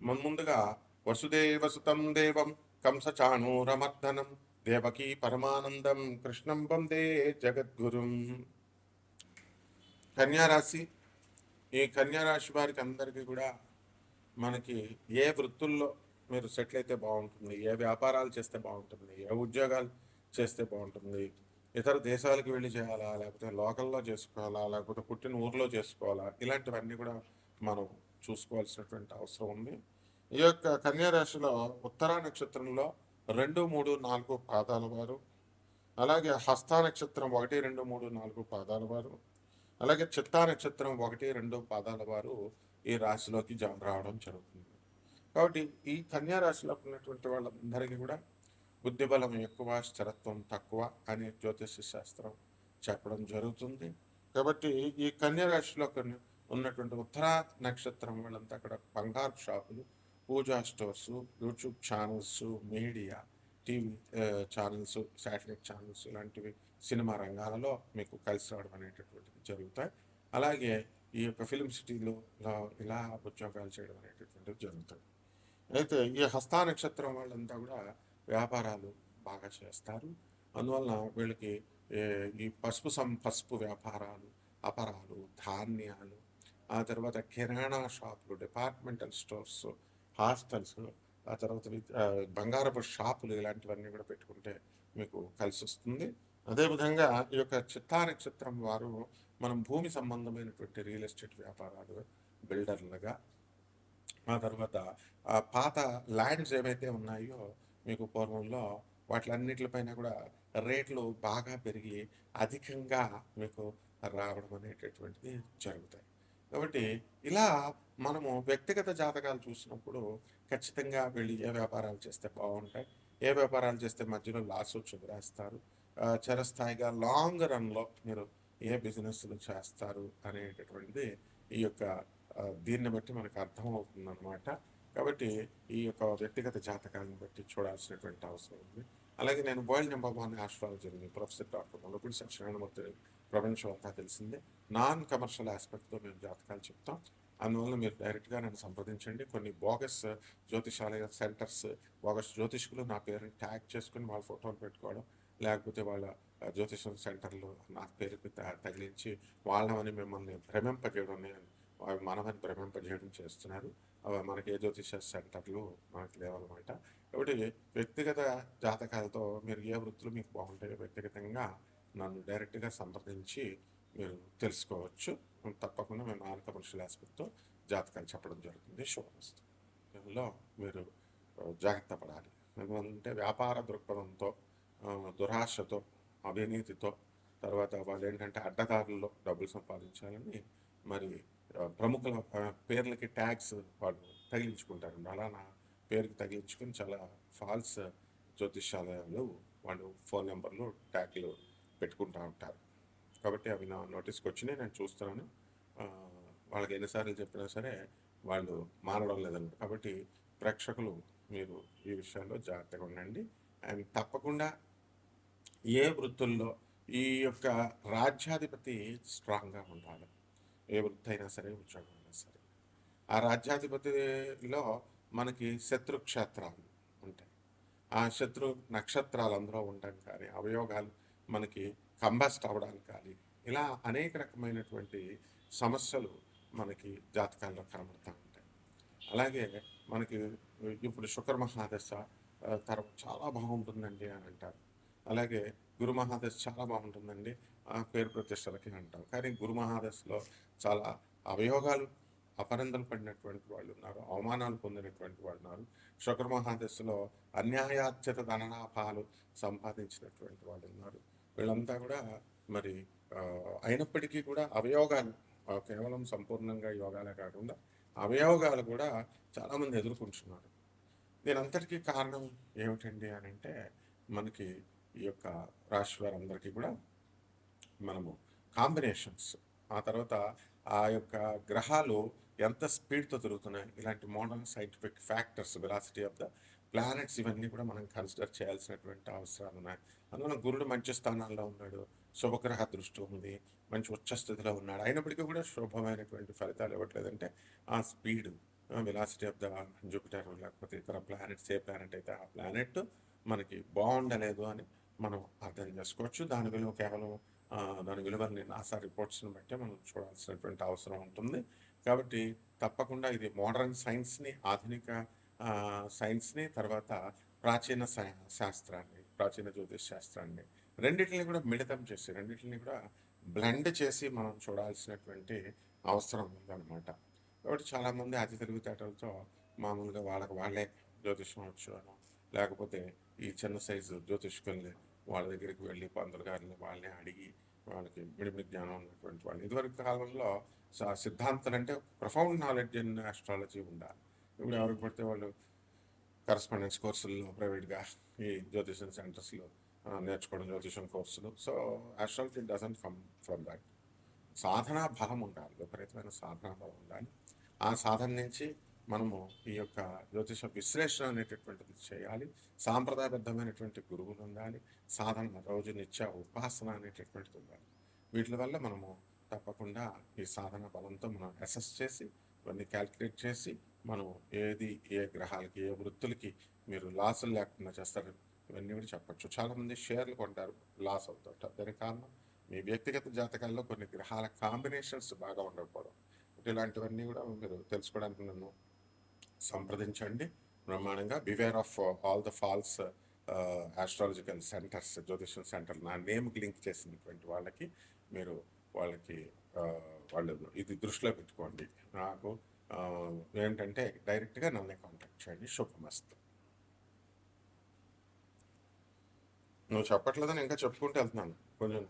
ముందుగా ముందుగా వసుదేవసుతం దేవం కంసచాణూరమర్దనం దేవకీ పరమానందం కృష్ణం వందే జగద్గురుం. కన్యారాశి ఈ కన్యారాశి వారికి అందరికీ కూడా మనకి ఏ వృత్తుల్లో మీరు సెటిల్ అయితే బాగుంటుంది ఏ వ్యాపారాలు చేస్తే బాగుంటుంది ఏ ఉద్యోగాలు చేస్తే బాగుంటుంది ఇతర దేశాలకు వెళ్ళి చేయాలా లేకపోతే లోకల్లో చేసుకోవాలా లేకపోతే పుట్టిన ఊర్లో చేసుకోవాలా ఇలాంటివన్నీ కూడా మనం చూసుకోవాల్సినటువంటి అవసరం ఉంది. ఈ యొక్క కన్యారాశిలో ఉత్తరా నక్షత్రంలో రెండు మూడు నాలుగు పాదాల వారు. అలాగే హస్త నక్షత్రం ఒకటి రెండు మూడు నాలుగు పాదాల వారు. అలాగే చిత్తా నక్షత్రం ఒకటి రెండు పాదాల వారు ఈ రాశిలోకి జమ రావడం జరుగుతుంది. కాబట్టి ఈ కన్యా రాశిలో ఉన్నటువంటి వాళ్ళందరికీ కూడా బుద్ధి బలం ఎక్కువ స్థిరత్వం తక్కువ అనే జ్యోతిష శాస్త్రం చెప్పడం జరుగుతుంది. కాబట్టి ఈ కన్యా రాశిలో కొన్ని ఉన్నటువంటి ఉత్తరా నక్షత్రం వాళ్ళంతా అక్కడ బంగారు షాపులు puja stores YouTube channels media TV channels satellite channels ఇలాంటివి సినిమా రంగాలలో మీకు కలిసి రావడం అనేటటువంటిది జరుగుతాయి. అలాగే ఈ యొక్క ఫిలిం సిటీలో ఇలా- ఉద్యోగాలు చేయడం అనేటటువంటిది జరుగుతుంది అయితే ఈ హస్తా నక్షత్రం వాళ్ళంతా కూడా వ్యాపారాలు బాగా చేస్తారు. అందువలన వీళ్ళకి ఈ పసుపు సం పసుపు వ్యాపారాలు అపరాలు ధాన్యాలు ఆ తర్వాత కిరాణా షాపులు డిపార్ట్మెంటల్ స్టోర్స్ హాస్టల్స్ ఆ తర్వాత వి- బంగారపు షాపులు ఇలాంటివన్నీ కూడా పెట్టుకుంటే మీకు కలిసి వస్తుంది. అదేవిధంగా ఈ యొక్క చిత్తా నక్షత్రం వారు మనం భూమి సంబంధమైనటువంటి రియల్ ఎస్టేట్ వ్యాపారాలు బిల్డర్లుగా ఆ తర్వాత పాత ల్యాండ్స్ ఏవైతే ఉన్నాయో మీకు పూర్వంలో వాటిలన్నిటిపైన కూడా రేట్లు బాగా పెరిగి అధికంగా మీకు రావడం అనేటటువంటిది జరుగుతాయి. కాబట్టి ఇలా మనము వ్యక్తిగత జాతకాలు చూసినప్పుడు ఖచ్చితంగా వెళ్ళి ఏ వ్యాపారాలు చేస్తే బాగుంటాయి ఏ వ్యాపారాలు చేస్తే మధ్యలో లాస్ వచ్చి రాస్తారు చిరస్థాయిగా లాంగ్ రన్లో మీరు ఏ బిజినెస్లు చేస్తారు అనేటటువంటిది ఈ యొక్క దీన్ని బట్టి మనకు అర్థమవుతుంది అనమాట కాబట్టి ఈ యొక్క వ్యక్తిగత జాతకాలను బట్టి చూడాల్సినటువంటి అవసరం ఉంది. అలాగే నేను వరల్డ్ నెంబర్ వన్ ఆస్ట్రాలజర్ని ప్రొఫెసర్ డాక్టర్ మొలపూడి సత్యనారాయణమూర్తి ప్రపంచం అంతా తెలిసిందే. నాన్ కమర్షియల్ ఆస్పెక్ట్తో మేము జాతకాలు చెప్తాం. అందువల్ల మీరు డైరెక్ట్గా నన్ను సంప్రదించండి. కొన్ని బోగస్ జ్యోతిషాలయ సెంటర్స్ బోగస్ జ్యోతిష్కులు నా పేరుని ట్యాగ్ చేసుకుని వాళ్ళ ఫోటోలు పెట్టుకోవడం లేకపోతే వాళ్ళ ఆ, జ్యోతిషం సెంటర్లు నా పేరుకి తగిలించి వాళ్ళమని మిమ్మల్ని భ్రమింపజేయడం అవి మనమని భ్రమింపజేయడం చేస్తున్నారు. అవి మనకి ఏ జ్యోతిష సెంటర్లు మనకి లేవన్నమాట. కాబట్టి వ్యక్తిగత జాతకాలతో మీరు ఏ వృత్తులు మీకు బాగుంటాయో వ్యక్తిగతంగా నన్ను డైరెక్ట్గా సంప్రదించి మీరు తెలుసుకోవచ్చు. తప్పకుండా మేము నాన్ కమర్షియల్ ఆసుపత్రితో జాతకాలు చెప్పడం జరుగుతుంది. శుభమస్తు. దీనిలో మీరు జాగ్రత్త పడాలి. ఎందుకంటే వ్యాపార దృక్పథంతో దురాశతో అవినీతితో తర్వాత వాళ్ళు ఏంటంటే అడ్డదారుల్లో డబ్బులు సంపాదించాలని మరి ప్రముఖుల పేర్లకి ట్యాక్స్ వాళ్ళు తగిలించుకుంటారు. అలానా పేరుకి తగిలించుకొని చాలా ఫాల్స్ జ్యోతిష్యాలయాలు వాళ్ళు ఫోన్ నెంబర్లు ట్యాగ్లు పెట్టుకుంటూ ఉంటారు. కాబట్టి అవి నా నోటీస్కి వచ్చినాయి నేను చూస్తున్నాను. వాళ్ళకి ఎన్నిసార్లు చెప్పినా సరే వాళ్ళు మారడం లేదన్నమాట. కాబట్టి ప్రేక్షకులు మీరు ఈ విషయాల్లో జాగ్రత్తగా ఉండండి. అండ్ తప్పకుండా ఏ వృత్తుల్లో ఈ యొక్క రాజ్యాధిపతి స్ట్రాంగ్గా ఉండాలి. ఏ వృత్తి అయినా సరే ఉద్యోగం అయినా సరే. ఆ రాజ్యాధిపతిలో మనకి శత్రు క్షేత్రాలు ఉంటాయి. ఆ శత్రు నక్షత్రాలు అందులో ఉండడం కానీ అవయోగాలు మనకి కంబస్ట్ అవ్వడానికి కానీ ఇలా అనేక రకమైనటువంటి సమస్యలు మనకి జాతకాల్లో కనబడుతూ ఉంటాయి. అలాగే మనకి ఇప్పుడు శుక్ర మహాదశ ఆ, తర్వాత చాలా బాగుంటుందండి అని అంటారు. అలాగే గురు మహాదశ చాలా బాగుంటుందండి ఆ పేరు ప్రతిష్టలకి అంటాం కానీ గురు మహాదశలో చాలా అవయోగాలు అపరందలు పడినటువంటి వాళ్ళు ఉన్నారు అవమానాలు పొందినటువంటి వాళ్ళు ఉన్నారు. శుక్ర మహాదశలో అన్యాయార్జిత ధనలాభాలు సంపాదించినటువంటి వాళ్ళు ఉన్నారు. వీళ్ళంతా కూడా మరి అయినప్పటికీ కూడా అవయోగాలు కేవలం సంపూర్ణంగా యోగాలే కాకుండా అవయోగాలు కూడా చాలామంది ఎదుర్కొంటున్నారు. దీనంతటికీ కారణం ఏమిటండి అని అంటే మనకి ఈ యొక్క రాశి వారందరికీ కూడా మనము కాంబినేషన్స్ ఆ తర్వాత ఆ యొక్క గ్రహాలు ఎంత స్పీడ్తో తిరుగుతున్నాయి. ఇలాంటి modern scientific factors velocity of the planets ఇవన్నీ కూడా మనం కన్సిడర్ చేయాల్సినటువంటి అవసరాలు ఉన్నాయి. అందువల్ల గురుడు మంచి స్థానాల్లో ఉన్నాడు. శుభగ్రహ దృష్టి ఉంది. మంచి ఉచ్చ స్థితిలో ఉన్నాడు. అయినప్పటికీ కూడా శుభమైనటువంటి ఫలితాలు ఇవ్వట్లేదంటే ఆ speed velocity of the Jupiter లేకపోతే ఇతర ప్లానెట్స్ ఏ ప్లానెట్ అయితే ఆ ప్లానెట్ మనకి బాగుండలేదు అని మనం అర్థం చేసుకోవచ్చు. దాని విలువ కేవలం దాని విలువని నాసా రిపోర్ట్స్ని బట్టి మనం చూడాల్సినటువంటి అవసరం ఉంటుంది. కాబట్టి తప్పకుండా ఇది మోడర్న్ సైన్స్ని ఆధునిక సైన్స్ని తర్వాత ప్రాచీన సై- శాస్త్రాన్ని ప్రాచీన జ్యోతిష్ శాస్త్రాన్ని రెండింటిని కూడా మిళితం చేసి రెండింటిని కూడా బ్లెండ్ చేసి మనం చూడాల్సినటువంటి అవసరం ఉందన్నమాట. కాబట్టి చాలామంది అతి తెలివితేటలతో మామూలుగా వాళ్ళకి వాళ్ళే జ్యోతిష్యం వచ్చాను లేకపోతే ఈ చిన్న సైజు జ్యోతిష్కుల్ని వాళ్ళ దగ్గరికి వెళ్ళి పందులు గారిని వాళ్ళని అడిగి వాళ్ళకి మిడిమిడి జ్ఞానం ఉన్నటువంటి వాళ్ళు. ఇదివరకు కాలంలో స- సిద్ధాంతాలు అంటే ప్రొఫౌండ్ నాలెడ్జ్ ఇన్ ఆస్ట్రాలజీ ఉండాలి. ఇప్పుడు ఎవరికి పడితే వాళ్ళు కరస్పాండెన్స్ కోర్సుల్లో ప్రైవేట్గా ఈ జ్యోతిషం సెంటర్స్లో నేర్చుకోవడం జ్యోతిషం కోర్సులు so astrology doesn't come from that సాధనా బలం ఉండాలి. విపరీతమైన సాధనా బలం ఉండాలి. ఆ సాధన నుంచి మనము ఈ యొక్క జ్యోతిష విశ్లేషణ అనేటటువంటిది చేయాలి. సాంప్రదాయబద్ధమైనటువంటి గురువులు ఉండాలి. సాధన రోజు నిత్య ఉపాసన అనేటటువంటిది ఉండాలి. వీటి వల్ల మనము తప్పకుండా ఈ సాధన బలంతో మనం అసెస్ చేసి ఇవన్నీ క్యాల్కులేట్ చేసి మనం ఏది ఏ గ్రహాలకి ఏ వృత్తులకి మీరు లాసులు లేకుండా చేస్తారు ఇవన్నీ కూడా చెప్పచ్చు. చాలామంది షేర్లు కొంటారు లాస్ అవుతుంటారు దానికి కారణం మీ వ్యక్తిగత జాతకాల్లో కొన్ని గ్రహాల కాంబినేషన్స్ బాగా ఉండకపోవడం. ఇలాంటివన్నీ కూడా మీరు తెలుసుకోవడానికి నన్ను సంప్రదించండి. బ్రహ్మాండంగా beware of all the false astrological centres జ్యోతిషం సెంటర్ నా నేమ్కి లింక్ చేసినటువంటి వాళ్ళకి మీరు వాళ్ళకి uh, వాళ్ళు ఇది దృష్టిలో పెట్టుకోండి. నాకు uh, ఏంటంటే డైరెక్ట్గా నన్నే కాంటాక్ట్ చేయండి. శుభమస్తు. నువ్వు చెప్పట్లేదని ఇంకా చెప్పుకుంటూ వెళ్తున్నాను. కొంచెం